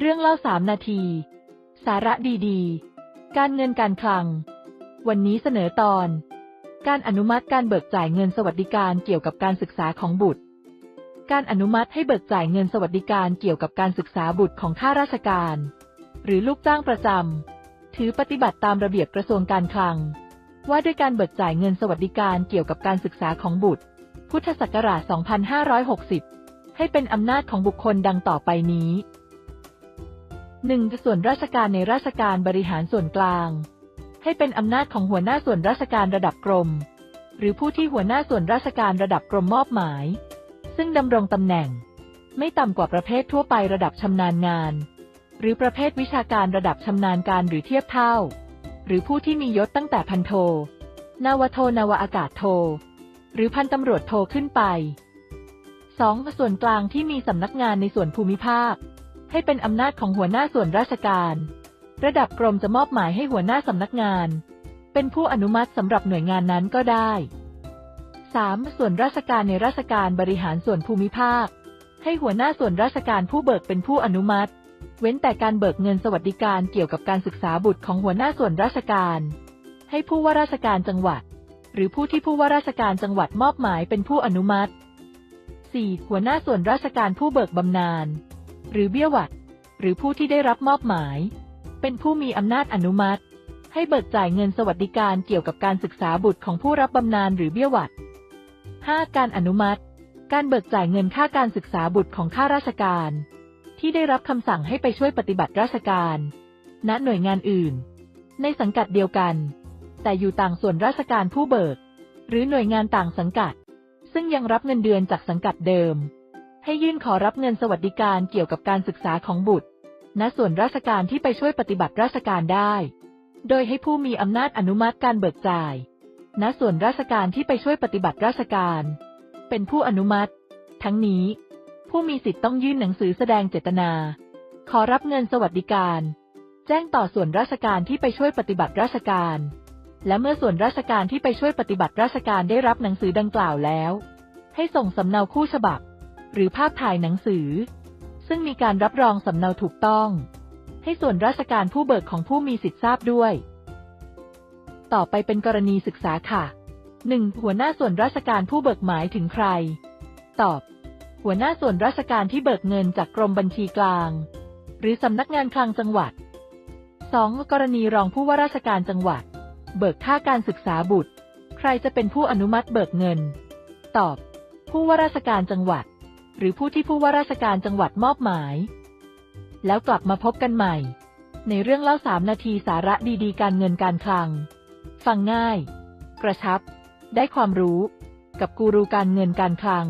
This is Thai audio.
เรื่องเล่าสามนาที สาระดีๆ การเงินการคลัง วันนี้เสนอตอน การอนุมัติการเบิกจ่ายเงินสวัสดิการเกี่ยวกับการศึกษาของบุตร การอนุมัติให้เบิกจ่ายเงินสวัสดิการเกี่ยวกับการศึกษาบุตรของข้าราชการ หรือลูกจ้างประจำถือปฏิบัติตามระเบียบกระทรวงการคลัง ว่าด้วยการเบิกจ่ายเงินสวัสดิการเกี่ยวกับการศึกษาของบุตร พุทธศักราช 2560 ให้เป็นอำนาจของบุคคลดังต่อไปนี้ 1. ส่วนราชการในราชการบริหารส่วนกลาง ให้เป็นอำนาจของหัวหน้าส่วนราชการระดับกรม หรือผู้ที่หัวหน้าส่วนราชการระดับกรมมอบหมาย ซึ่งดำรงตำแหน่ง ไม่ต่ำกว่าประเภททั่วไประดับชำนาญงาน หรือประเภทวิชาการระดับชำนาญการหรือเทียบเท่า หรือผู้ที่มียศตั้งแต่พันโท นาวโทนาวอากาศโท หรือพันตำรวจโทขึ้นไป 2. ส่วนกลางที่มีสำนักงานในส่วนภูมิภาค ให้เป็นอำนาจของหัวหน้าส่วนราชการ ระดับกรมจะมอบหมายให้หัวหน้าสำนักงาน เป็นผู้อนุมัติสำหรับหน่วยงานนั้นก็ได้ 3. ส่วนราชการในราชการบริหารส่วนภูมิภาค ให้หัวหน้าส่วนราชการผู้เบิกเป็นผู้อนุมัติ เว้นแต่การเบิกเงินสวัสดิการเกี่ยวกับการศึกษาบุตรของหัวหน้าส่วนราชการ ให้ผู้ว่าราชการจังหวัด หรือผู้ที่ผู้ว่าราชการจังหวัดมอบหมายเป็นผู้อนุมัติ 4. หัวหน้าส่วนราชการผู้เบิกบำนาญ หรือเบี้ยหวัด หรือผู้ที่ได้รับมอบหมาย เป็นผู้มีอำนาจอนุมัติ ให้เบิกจ่ายเงินสวัสดิการเกี่ยวกับการศึกษาบุตรของผู้รับบำนาญหรือเบี้ยหวัด 5. การอนุมัติ การเบิกจ่ายเงินค่าการศึกษาบุตรของข้าราชการ ที่ได้รับคำสั่งให้ไปช่วยปฏิบัติราชการ ณ หน่วยงานอื่น ในสังกัดเดียวกัน แต่อยู่ต่างส่วนราชการผู้เบิก หรือหน่วยงานต่างสังกัด ซึ่งยังรับเงินเดือนจากสังกัดเดิม ให้ยื่นขอรับเงินสวัสดิการเกี่ยวกับการศึกษาของบุตร ณ ส่วนราชการที่ไปช่วยปฏิบัติราชการได้ โดยให้ผู้มีอำนาจอนุมัติการเบิกจ่าย ณ ส่วนราชการที่ไปช่วยปฏิบัติราชการ เป็นผู้อนุมัติ ทั้งนี้ ผู้มีสิทธิ์ต้องยื่นหนังสือแสดงเจตนา ขอรับเงินสวัสดิการ แจ้งต่อส่วนราชการที่ไปช่วยปฏิบัติราชการ และเมื่อส่วนราชการที่ไปช่วยปฏิบัติราชการได้รับหนังสือดังกล่าวแล้ว ให้ส่งสำเนาคู่ฉบับ หรือภาพถ่ายหนังสือ ซึ่งมีการรับรองสำเนาถูกต้อง ให้ส่วนราชการผู้เบิกของผู้มีสิทธิทราบด้วย ต่อไปเป็นกรณีศึกษาค่ะ 1. หัวหน้าส่วนราชการผู้เบิกหมายถึงใคร ตอบ หัวหน้าส่วนราชการที่เบิกเงินจากกรมบัญชีกลาง หรือสำนักงานคลังจังหวัด 2. กรณีรองผู้ว่าราชการจังหวัด เบิกค่าการศึกษาบุตร ใครจะเป็นผู้อนุมัติเบิกเงิน ตอบ ผู้ว่าราชการจังหวัด หรือผู้ที่ผู้ว่าราชการจังหวัดมอบหมาย แล้วกลับมาพบกันใหม่ ในเรื่องเล่าสามนาทีสาระดีๆ การเงินการคลัง ฟังง่าย กระชับ ได้ความรู้ กับกูรูการเงินการคลัง